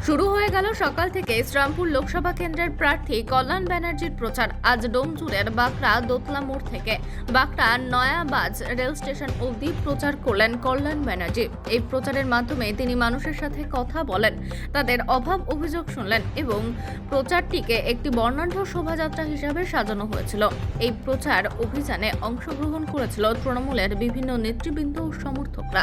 গেল সকাল থেকে শ্রামপুর লোকসভা কেন্দ্রের প্রার্থী কল্যাণ ব্যানার্জির প্রচার আজ ডোমজুরের বাঁকড়া দোতলা মোড় থেকে বাঁকড়া নয়াবাজ রেল স্টেশন অবধি প্রচার করলেন কল্যাণ ব্যানার্জি এই প্রচারের মাধ্যমে তিনি মানুষের সাথে কথা বলেন তাদের অভাব অভিযোগ শুনলেন এবং প্রচারটিকে একটি বর্ণাঢ্য শোভাযাত্রা হিসাবে সাজানো হয়েছিল এই প্রচার অভিযানে অংশগ্রহণ করেছিল তৃণমূলের বিভিন্ন নেতৃবৃন্দ ও সমর্থকরা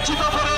নির্বাচিত করে